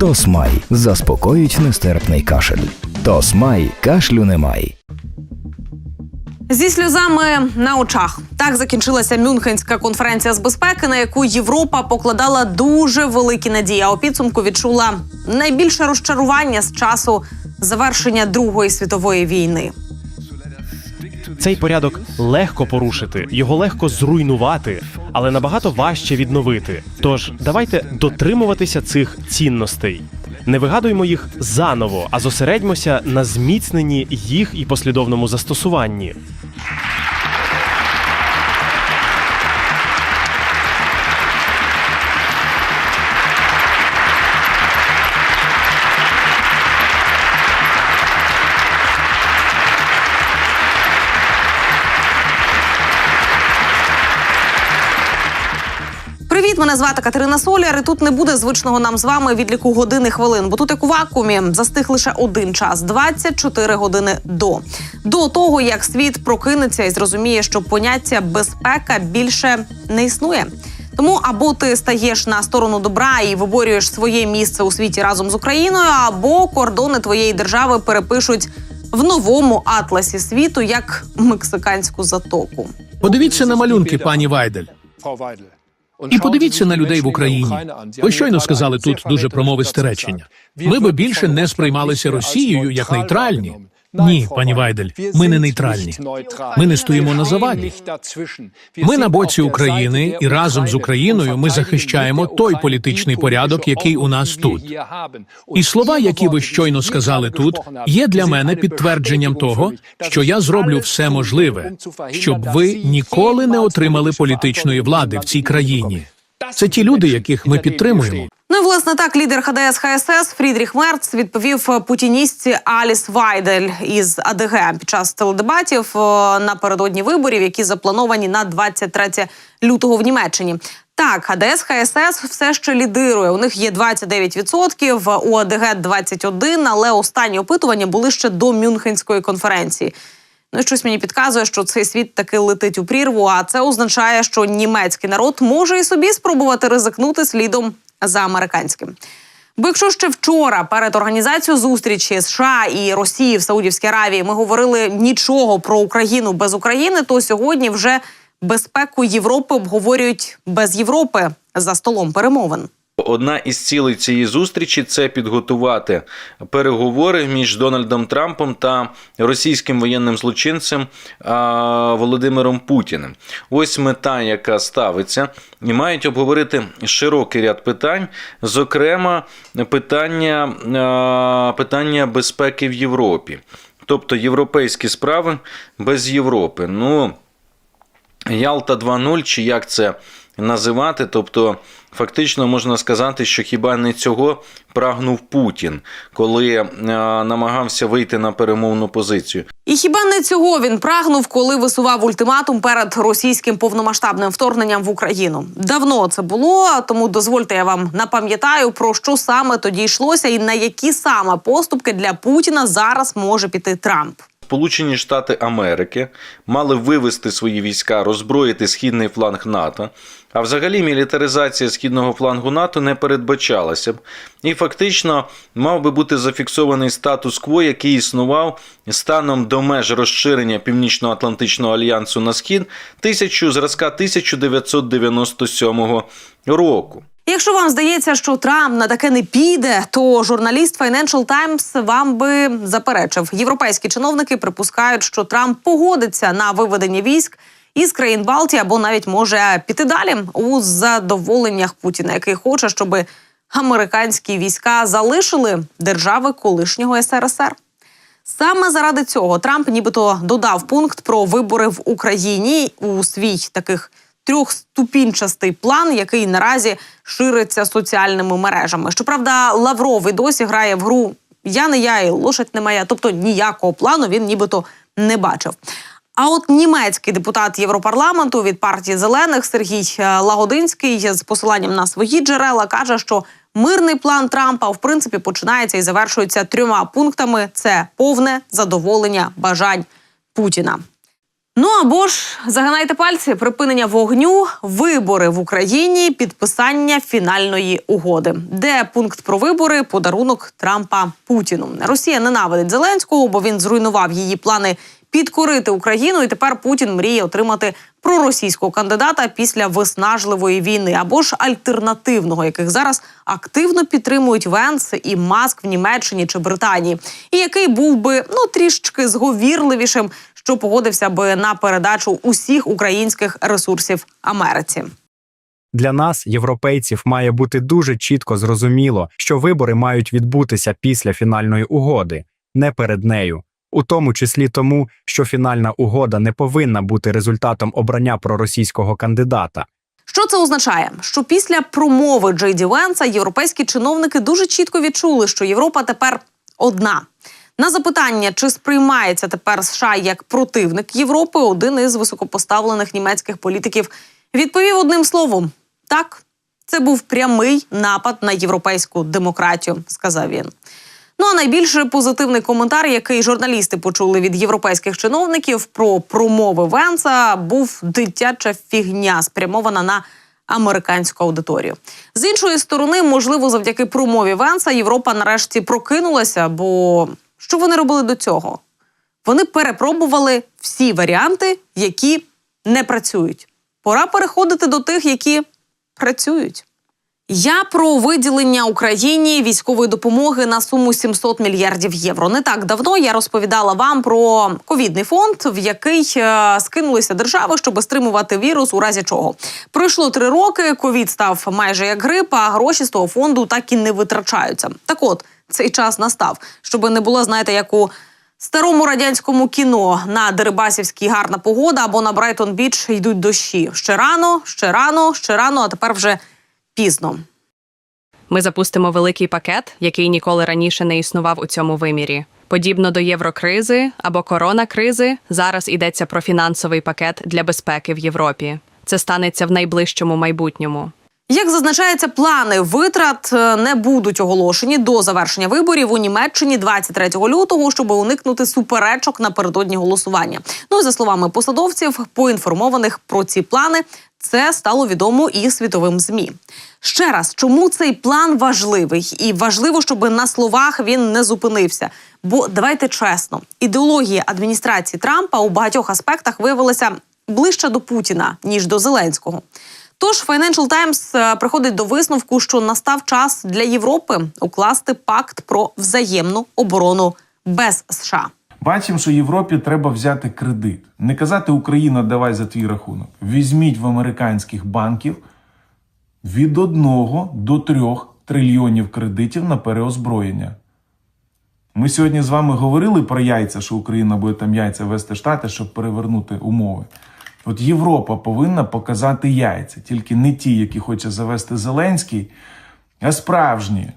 Тосмай заспокоїть нестерпний кашель. Тосмай кашлю немає. Зі сльозами на очах так закінчилася Мюнхенська конференція з безпеки, на яку Європа покладала дуже великі надії. А у підсумку відчула найбільше розчарування з часу завершення Другої світової війни. Цей порядок легко порушити, його легко зруйнувати, але набагато важче відновити. Тож давайте дотримуватися цих цінностей. Не вигадуємо їх заново, а зосередьмося на зміцненні їх і послідовному застосуванні. Привіт, мене звати Катерина Соляр. І тут не буде звичного нам з вами відліку години хвилин, бо тут як у вакуумі застиг лише один час 24 години до. До того як світ прокинеться і зрозуміє, що поняття безпека більше не існує. Тому або ти стаєш на сторону добра і виборюєш своє місце у світі разом з Україною, або кордони твоєї держави перепишуть в новому атласі світу як мексиканську затоку. Подивіться на малюнки, пані Вайдель. І подивіться на людей в Україні. Ви щойно сказали тут дуже промовисте речення. Ми би більше не сприймалися Росією як нейтральні. Ні, пані Вайдель, ми не нейтральні. Ми не стоїмо на заваді. Ми на боці України, і разом з Україною ми захищаємо той політичний порядок, який у нас тут. І слова, які ви щойно сказали тут, є для мене підтвердженням того, що я зроблю все можливе, щоб ви ніколи не отримали політичної влади в цій країні. Це ті люди, яких ми підтримуємо. Ну і власне так лідер ХДС ХСС Фрідріх Мерц відповів путіністці Аліс Вайдель із АДГ під час теледебатів е, напередодні виборів, які заплановані на 23 лютого в Німеччині. Так, ХДС ХСС все ще лідирує. У них є 29%, у АДГ 21%, але останні опитування були ще до Мюнхенської конференції. Ну щось мені підказує, що цей світ таки летить у прірву. А це означає, що німецький народ може і собі спробувати ризикнути слідом за американським. Бо якщо ще вчора перед організацією зустрічі США і Росії в Саудівській Аравії ми говорили нічого про Україну без України, то сьогодні вже безпеку Європи обговорюють без Європи за столом перемовин. Одна із цілей цієї зустрічі це підготувати переговори між Дональдом Трампом та російським воєнним злочинцем Володимиром Путіним. Ось мета, яка ставиться, і мають обговорити широкий ряд питань, зокрема, питання, питання безпеки в Європі, тобто європейські справи без Європи. Ну, Ялта 2.0, чи як це називати, тобто. Фактично можна сказати, що хіба не цього прагнув Путін, коли е, намагався вийти на перемовну позицію. І хіба не цього він прагнув, коли висував ультиматум перед російським повномасштабним вторгненням в Україну? Давно це було, тому дозвольте я вам напам'ятаю про що саме тоді йшлося, і на які саме поступки для Путіна зараз може піти Трамп. Сполучені Штати Америки мали вивести свої війська, роззброїти східний фланг НАТО. А взагалі мілітаризація східного флангу НАТО не передбачалася б, і фактично мав би бути зафіксований статус-кво, який існував станом до меж розширення Північно-Атлантичного альянсу на схід тисячу зразка 1997 року. Якщо вам здається, що Трамп на таке не піде, то журналіст Financial Times вам би заперечив. Європейські чиновники припускають, що Трамп погодиться на виведення військ із країн Балтії або навіть може піти далі у задоволеннях Путіна, який хоче, щоб американські війська залишили держави колишнього СРСР. Саме заради цього Трамп нібито додав пункт про вибори в Україні у свій таких трьохступінчастий план, який наразі шириться соціальними мережами. Щоправда, Лавров і досі грає в гру Я не я і лошадь не моя, тобто ніякого плану він нібито не бачив. А от німецький депутат Європарламенту від партії зелених Сергій е, Лагодинський з посиланням на свої джерела каже, що мирний план Трампа в принципі починається і завершується трьома пунктами: це повне задоволення бажань Путіна. Ну або ж загинайте пальці, припинення вогню, вибори в Україні, підписання фінальної угоди. Де пункт про вибори, подарунок Трампа Путіну. Росія ненавидить Зеленського, бо він зруйнував її плани підкорити Україну. І тепер Путін мріє отримати проросійського кандидата після виснажливої війни або ж альтернативного, яких зараз активно підтримують Венс і Маск в Німеччині чи Британії, і який був би ну трішки зговірливішим, що погодився би на передачу усіх українських ресурсів Америці. Для нас, європейців, має бути дуже чітко зрозуміло, що вибори мають відбутися після фінальної угоди, не перед нею, у тому числі тому, що фінальна угода не повинна бути результатом обрання проросійського кандидата. Що це означає? Що після промови Джей Ді Венса європейські чиновники дуже чітко відчули, що Європа тепер одна. На запитання, чи сприймається тепер США як противник Європи, один із високопоставлених німецьких політиків відповів одним словом: так, це був прямий напад на європейську демократію, сказав він. Ну а найбільш позитивний коментар, який журналісти почули від європейських чиновників про промови Венса, був дитяча фігня, спрямована на американську аудиторію. З іншої сторони, можливо, завдяки промові Венса Європа нарешті прокинулася. Бо що вони робили до цього? Вони перепробували всі варіанти, які не працюють. Пора переходити до тих, які працюють. Я про виділення Україні військової допомоги на суму 700 мільярдів євро. Не так давно я розповідала вам про ковідний фонд, в який е, скинулися держави, щоб стримувати вірус у разі чого. Пройшло три роки. Ковід став майже як грип, а гроші з того фонду так і не витрачаються. Так от цей час настав, щоб не було, знаєте, як у старому радянському кіно на Дерибасівській гарна погода або на Брайтон Біч йдуть дощі. Ще рано, ще рано, ще рано, а тепер вже пізно. Ми запустимо великий пакет, який ніколи раніше не існував у цьому вимірі. Подібно до єврокризи або коронакризи, зараз йдеться про фінансовий пакет для безпеки в Європі. Це станеться в найближчому майбутньому. Як зазначається, плани витрат е, не будуть оголошені до завершення виборів у Німеччині 23 лютого, щоб уникнути суперечок напередодні голосування. Ну і за словами посадовців, поінформованих про ці плани, це стало відомо і світовим змі. Ще раз, чому цей план важливий, і важливо, щоб на словах він не зупинився. Бо давайте чесно, ідеологія адміністрації Трампа у багатьох аспектах виявилася ближче до Путіна ніж до Зеленського. Тож Financial Times е, приходить до висновку, що настав час для Європи укласти пакт про взаємну оборону без США. Бачимо, що Європі треба взяти кредит. Не казати Україна, давай за твій рахунок. Візьміть в американських банків від 1 до 3 трильйонів кредитів на переозброєння. Ми сьогодні з вами говорили про яйця, що Україна буде там яйця вести штати, щоб перевернути умови. От Європа повинна показати яйця, тільки не ті, які хоче завести Зеленський, а справжні.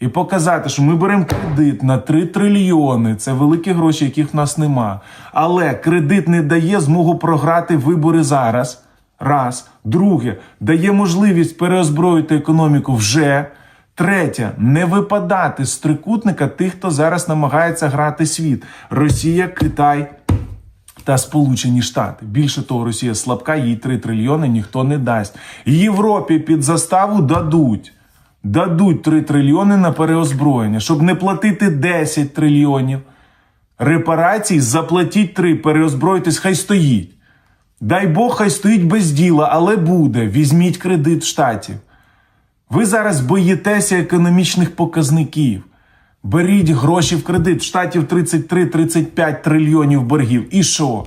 І показати, що ми беремо кредит на 3 трильйони. Це великі гроші, яких в нас нема. Але кредит не дає змогу програти вибори зараз. Раз. Друге, дає можливість переозброїти економіку вже. Третє, не випадати з трикутника тих, хто зараз намагається грати світ. Росія, Китай та Сполучені Штати. Більше того, Росія слабка, їй 3 трильйони ніхто не дасть. Європі під заставу дадуть. Дадуть 3 трильйони на переозброєння, щоб не платити 10 трильйонів. Репарацій заплатіть 3, переозброїтесь, хай стоїть. Дай Бог, хай стоїть без діла, але буде. Візьміть кредит штатів. Ви зараз боїтеся економічних показників. Беріть гроші в кредит. Штатів 33-35 трильйонів боргів. І що?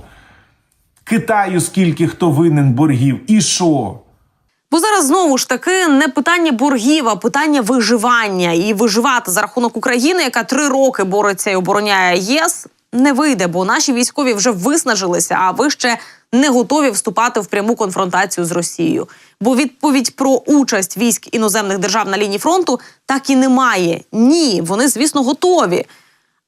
Китаю скільки хто винен боргів. І що? Бо зараз знову ж таки не питання боргів, а питання виживання. І виживати за рахунок України, яка три роки бореться і обороняє ЄС, не вийде, бо наші військові вже виснажилися, а ви ще не готові вступати в пряму конфронтацію з Росією. Бо відповідь про участь військ іноземних держав на лінії фронту так і немає. Ні, вони, звісно, готові.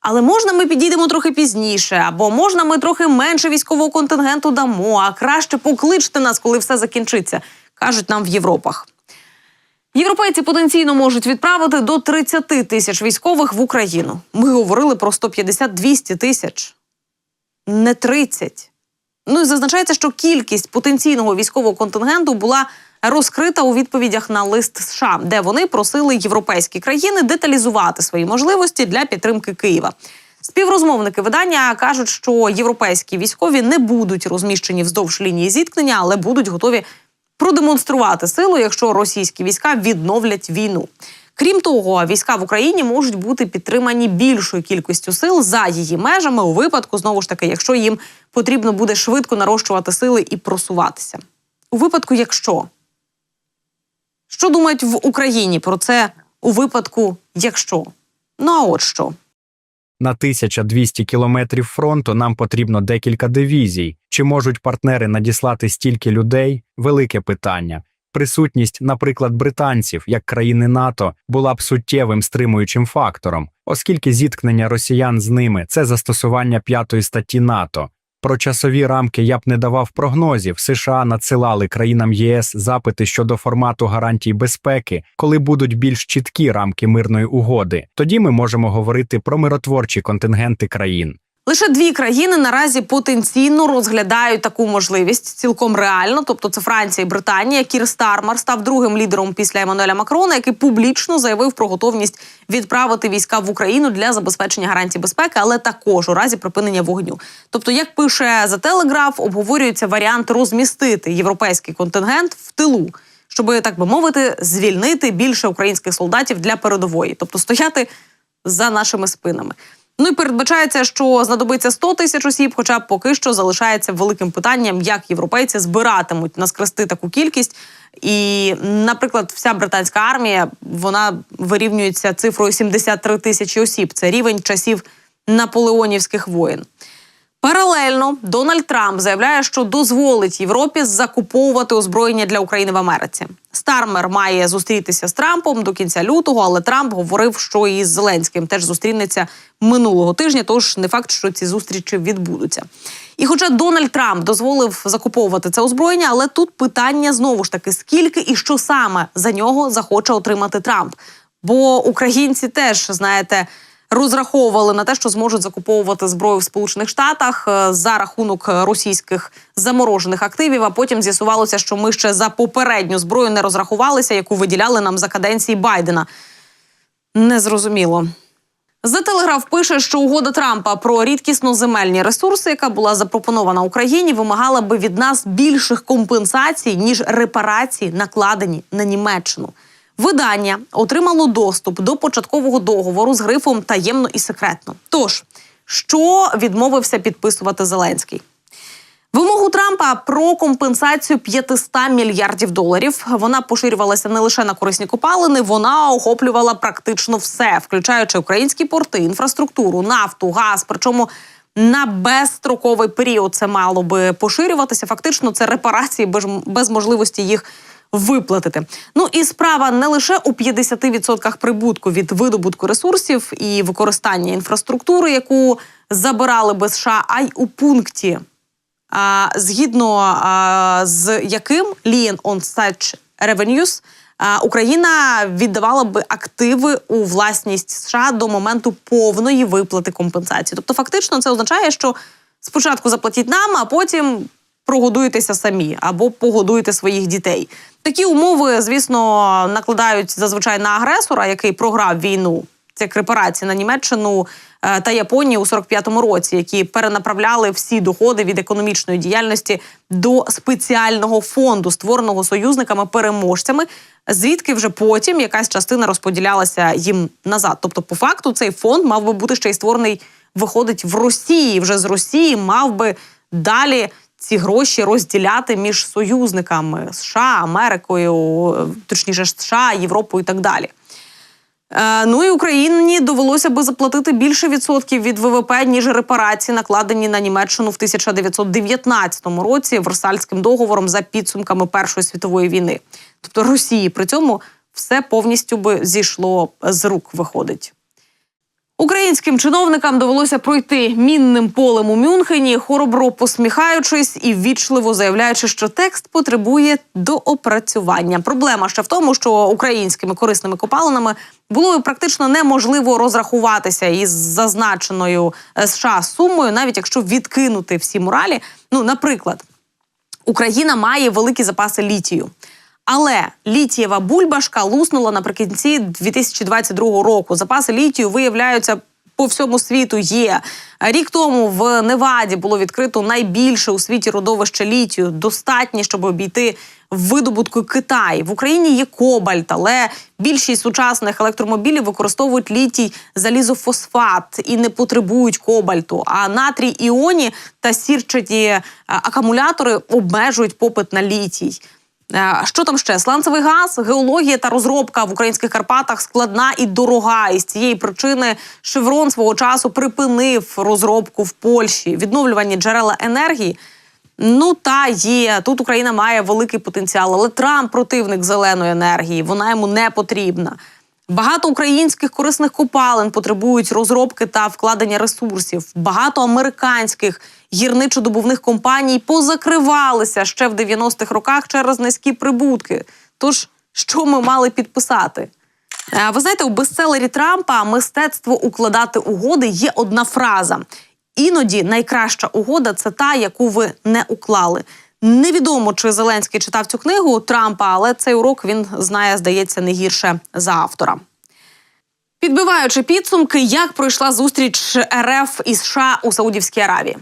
Але можна ми підійдемо трохи пізніше, або можна ми трохи менше військового контингенту дамо, а краще покличте нас, коли все закінчиться, кажуть нам в Європах. Європейці потенційно можуть відправити до 30 тисяч військових в Україну. Ми говорили про 150-200 тисяч. Не 30. Ну і зазначається, що кількість потенційного військового контингенту була розкрита у відповідях на лист США, де вони просили європейські країни деталізувати свої можливості для підтримки Києва. Співрозмовники видання кажуть, що європейські військові не будуть розміщені вздовж лінії зіткнення, але будуть готові продемонструвати силу, якщо російські війська відновлять війну. Крім того, війська в Україні можуть бути підтримані більшою кількістю сил за її межами у випадку, знову ж таки, якщо їм потрібно буде швидко нарощувати сили і просуватися. У випадку, якщо що думають в Україні про це у випадку, якщо ну а от що. На 1200 кілометрів фронту нам потрібно декілька дивізій. Чи можуть партнери надіслати стільки людей? Велике питання. Присутність, наприклад, британців як країни НАТО була б суттєвим стримуючим фактором, оскільки зіткнення росіян з ними це застосування п'ятої статті НАТО. Про часові рамки я б не давав прогнозів. США надсилали країнам ЄС запити щодо формату гарантій безпеки, коли будуть більш чіткі рамки мирної угоди. Тоді ми можемо говорити про миротворчі контингенти країн. Лише дві країни наразі потенційно розглядають таку можливість цілком реально. Тобто, це Франція і Британія. Кір Стармер став другим лідером після Еммануеля Макрона, який публічно заявив про готовність відправити війська в Україну для забезпечення гарантій безпеки, але також у разі припинення вогню. Тобто, як пише за Телеграф, обговорюється варіант розмістити європейський контингент в тилу. Щоб так би мовити, звільнити більше українських солдатів для передової, тобто стояти за нашими спинами. Ну і передбачається, що знадобиться 100 тисяч осіб, хоча поки що залишається великим питанням, як європейці збиратимуть наскрести таку кількість. І, наприклад, вся британська армія вона вирівнюється цифрою 73 тисячі осіб. Це рівень часів наполеонівських воєн. Паралельно Дональд Трамп заявляє, що дозволить Європі закуповувати озброєння для України в Америці. Стармер має зустрітися з Трампом до кінця лютого, але Трамп говорив, що і з Зеленським теж зустрінеться минулого тижня. Тож не факт, що ці зустрічі відбудуться. І хоча Дональд Трамп дозволив закуповувати це озброєння, але тут питання знову ж таки: скільки і що саме за нього захоче отримати Трамп? Бо українці теж знаєте розраховували на те, що зможуть закуповувати зброю в Сполучених Штатах е, за рахунок російських заморожених активів. А потім з'ясувалося, що ми ще за попередню зброю не розрахувалися, яку виділяли нам за каденції Байдена. Незрозуміло. За телеграф пише, що угода Трампа про рідкісно земельні ресурси, яка була запропонована Україні, вимагала би від нас більших компенсацій ніж репарації, накладені на Німеччину. Видання отримало доступ до початкового договору з грифом таємно і секретно. Тож, що відмовився підписувати Зеленський? Вимогу Трампа про компенсацію 500 мільярдів доларів вона поширювалася не лише на корисні копалини, вона охоплювала практично все, включаючи українські порти, інфраструктуру, нафту, газ. Причому на безстроковий період це мало би поширюватися. Фактично, це репарації без, без можливості їх виплатити. Ну і справа не лише у 50% прибутку від видобутку ресурсів і використання інфраструктури, яку забирали би США, а й у пункті, а, згідно а, з яким Lien on such revenues Україна віддавала би активи у власність США до моменту повної виплати компенсації. Тобто, фактично, це означає, що спочатку заплатіть нам, а потім прогодуєтеся самі або погодуєте своїх дітей. Такі умови, звісно, накладають зазвичай на агресора, який програв війну. Це репарації на Німеччину е, та Японію у 45-му році, які перенаправляли всі доходи від економічної діяльності до спеціального фонду, створеного союзниками-переможцями, звідки вже потім якась частина розподілялася їм назад. Тобто, по факту, цей фонд мав би бути ще й створений, виходить в Росії. Вже з Росії мав би далі ці гроші розділяти між союзниками США, Америкою, точніше США, Європою і так далі. Е, ну і Україні довелося би заплатити більше відсотків від ВВП, ніж репарації, накладені на Німеччину в 1919 році Версальським договором за підсумками Першої світової війни. Тобто Росії при цьому все повністю би зійшло з рук, виходить. Українським чиновникам довелося пройти мінним полем у Мюнхені, хоробро посміхаючись і ввічливо заявляючи, що текст потребує доопрацювання. Проблема ще в тому, що українськими корисними копалинами було практично неможливо розрахуватися із зазначеною е, США сумою, навіть якщо відкинути всі моралі. Ну, наприклад, Україна має великі запаси літію. Але літієва бульбашка луснула наприкінці 2022 року. Запаси літію виявляються по всьому світу. Є рік тому в Неваді було відкрито найбільше у світі родовище літію, достатні, щоб обійти видобутку Китай. В Україні є кобальт, але більшість сучасних електромобілів використовують літій залізофосфат і не потребують кобальту. А натрій іоні та сірчаті е, акумулятори обмежують попит на літій. Е, Що там ще? Сланцевий газ, геологія та розробка в українських Карпатах складна і дорога. І з цієї причини Шеврон свого часу припинив розробку в Польщі, відновлювані джерела енергії. Ну та є тут Україна має великий потенціал, але Трамп противник зеленої енергії. Вона йому не потрібна. Багато українських корисних копалин потребують розробки та вкладення ресурсів. Багато американських гірничодобувних компаній позакривалися ще в 90-х роках через низькі прибутки. Тож, що ми мали підписати? Е, Ви знаєте, у бестселері Трампа мистецтво укладати угоди є одна фраза. Іноді найкраща угода це та, яку ви не уклали. Невідомо, чи Зеленський читав цю книгу Трампа, але цей урок він знає, здається, не гірше за автора. Підбиваючи підсумки, як пройшла зустріч РФ і США у Саудівській Аравії?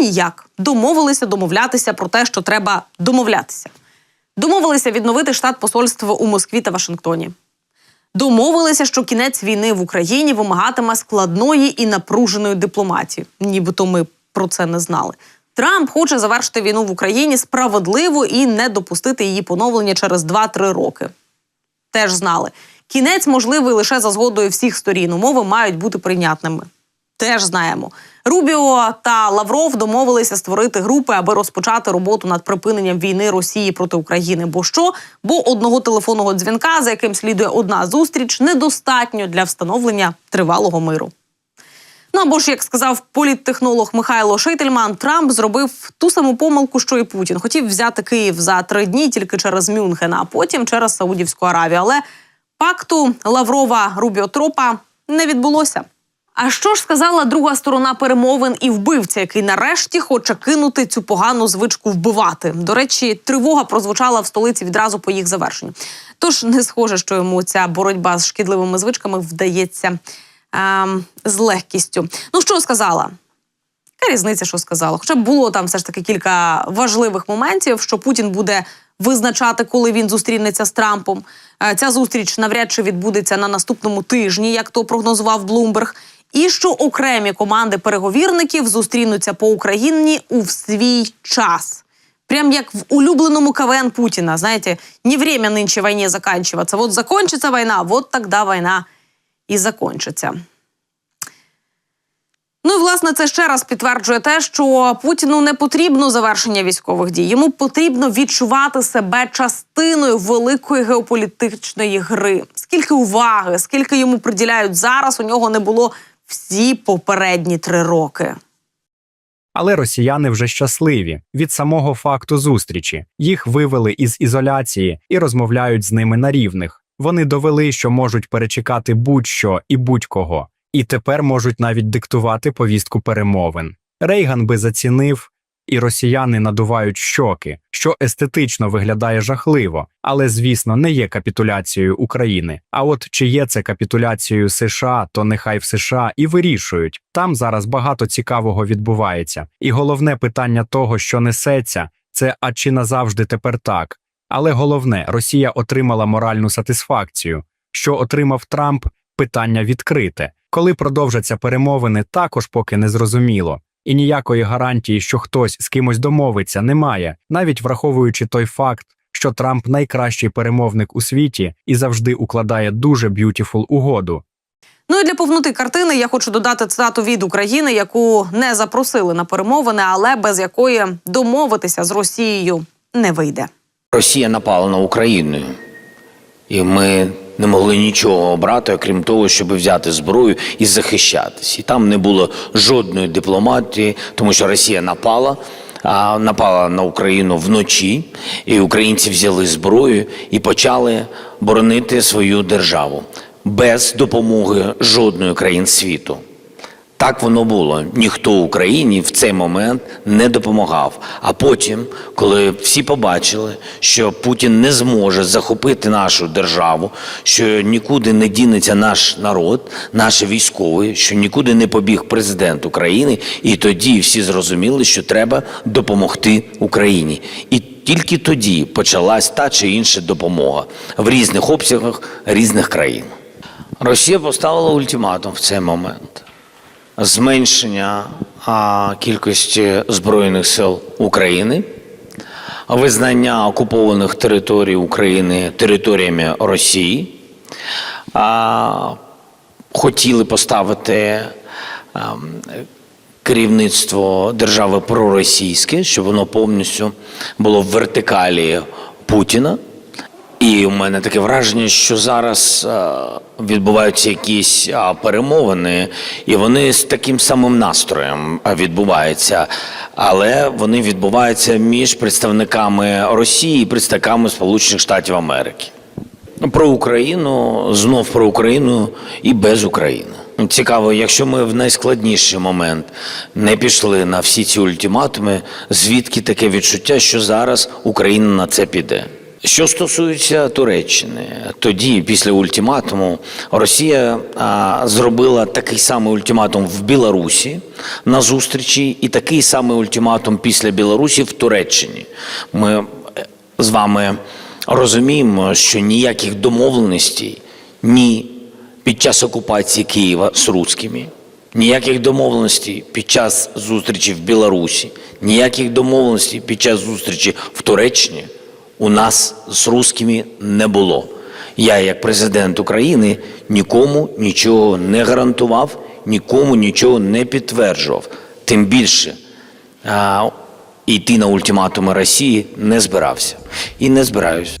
Ніяк. Домовилися домовлятися про те, що треба домовлятися. Домовилися відновити штат посольства у Москві та Вашингтоні. Домовилися, що кінець війни в Україні вимагатиме складної і напруженої дипломатії. Нібито ми про це не знали. Трамп хоче завершити війну в Україні справедливо і не допустити її поновлення через 2-3 роки. Теж знали. Кінець можливий лише за згодою всіх сторін. Умови мають бути прийнятними. Теж знаємо. Рубіо та Лавров домовилися створити групи, аби розпочати роботу над припиненням війни Росії проти України. Бо що? Бо одного телефонного дзвінка, за яким слідує одна зустріч, недостатньо для встановлення тривалого миру. Ну або ж, як сказав політтехнолог Михайло Шейтельман, Трамп зробив ту саму помилку, що і Путін. Хотів взяти Київ за три дні тільки через Мюнхен, а потім через Саудівську Аравію. Але пакту Лаврова Рубіотропа не відбулося. А що ж сказала друга сторона перемовин і вбивця, який нарешті хоче кинути цю погану звичку вбивати? До речі, тривога прозвучала в столиці відразу по їх завершенню. Тож не схоже, що йому ця боротьба з шкідливими звичками вдається ем, з легкістю. Ну що сказала? Яка різниця, що сказала? Хоча було там все ж таки кілька важливих моментів, що Путін буде визначати, коли він зустрінеться з Трампом. Е, Ця зустріч навряд чи відбудеться на наступному тижні, як то прогнозував Блумберг. І що окремі команди переговірників зустрінуться по Україні у свій час. Прям як в улюбленому КВН Путіна. Знаєте, не время нынче війні заканчиваться. Вот закончится війна, вот тогда війна і закончиться. Ну і власне це ще раз підтверджує те, що Путіну не потрібно завершення військових дій. Йому потрібно відчувати себе частиною великої геополітичної гри. Скільки уваги, скільки йому приділяють зараз, у нього не було всі попередні три роки. Але росіяни вже щасливі від самого факту зустрічі. Їх вивели із ізоляції і розмовляють з ними на рівних. Вони довели, що можуть перечекати будь-що і будь-кого, і тепер можуть навіть диктувати повістку перемовин. Рейган би зацінив, і росіяни надувають щоки, що естетично виглядає жахливо, але звісно не є капітуляцією України. А от чи є це капітуляцією США, то нехай в США і вирішують. Там зараз багато цікавого відбувається. І головне питання того, що несеться, це а чи назавжди тепер так. Але головне, Росія отримала моральну сатисфакцію. Що отримав Трамп? Питання відкрите. Коли продовжаться перемовини, також поки не зрозуміло. І ніякої гарантії, що хтось з кимось домовиться, немає, навіть враховуючи той факт, що Трамп найкращий перемовник у світі і завжди укладає дуже б'ютіфул угоду. Ну і для повноти картини я хочу додати цитату від України, яку не запросили на перемовини, але без якої домовитися з Росією не вийде. Росія напала на Україну, і ми не могли нічого обрати, окрім того, щоб взяти зброю і захищатись. І там не було жодної дипломатії, тому що Росія напала. а, Напала на Україну вночі, і українці взяли зброю і почали боронити свою державу без допомоги жодної країн світу. Так воно було. Ніхто Україні в цей момент не допомагав. А потім, коли всі побачили, що Путін не зможе захопити нашу державу, що нікуди не дінеться наш народ, наші військові, що нікуди не побіг президент України, і тоді всі зрозуміли, що треба допомогти Україні. І тільки тоді почалась та чи інша допомога в різних обсягах різних країн. Росія поставила ультиматум в цей момент зменшення кількості збройних сил України, визнання окупованих територій України територіями Росії. Хотіли поставити керівництво держави проросійське, щоб воно повністю було в вертикалі Путіна. І у мене таке враження, що зараз е, відбуваються якісь а, перемовини, і вони з таким самим настроєм відбуваються, але вони відбуваються між представниками Росії і представниками Сполучених Штатів Америки. Про Україну знов про Україну і без України. Цікаво, якщо ми в найскладніший момент не пішли на всі ці ультиматуми, звідки таке відчуття, що зараз Україна на це піде? Що стосується Туреччини, тоді, після ультиматуму, Росія а, зробила такий самий ультиматум в Білорусі на зустрічі, і такий самий ультиматум після Білорусі в Туреччині. Ми е, з вами розуміємо, що ніяких домовленостей ні під час окупації Києва з русскими, ніяких домовленостей під час зустрічі в Білорусі, ніяких домовленостей під час зустрічі в Туреччині у нас з русскими не було. Я, як президент України, нікому нічого не гарантував, нікому нічого не підтверджував. Тим більше а, йти на ультиматуми Росії не збирався і не збираюсь.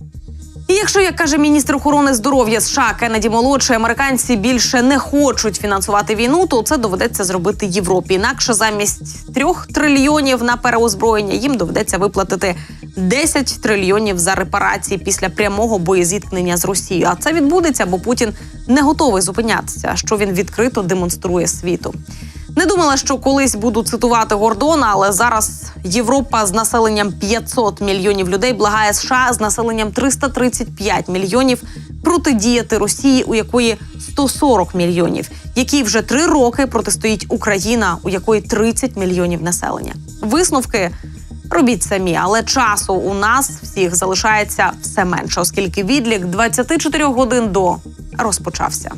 І якщо, як каже міністр охорони здоров'я США Кеннеді молодший, американці більше не хочуть фінансувати війну, то це доведеться зробити Європі. Інакше замість трьох трильйонів на переозброєння їм доведеться виплатити 10 трильйонів за репарації після прямого боєзіткнення з Росією. А це відбудеться, бо Путін не готовий зупинятися, що він відкрито демонструє світу. Не думала, що колись буду цитувати Гордона, але зараз Європа з населенням 500 мільйонів людей благає США з населенням 335 мільйонів протидіяти Росії, у якої 140 мільйонів, якій вже три роки протистоїть Україна, у якої 30 мільйонів населення. Висновки робіть самі, але часу у нас всіх залишається все менше, оскільки відлік 24 годин до розпочався.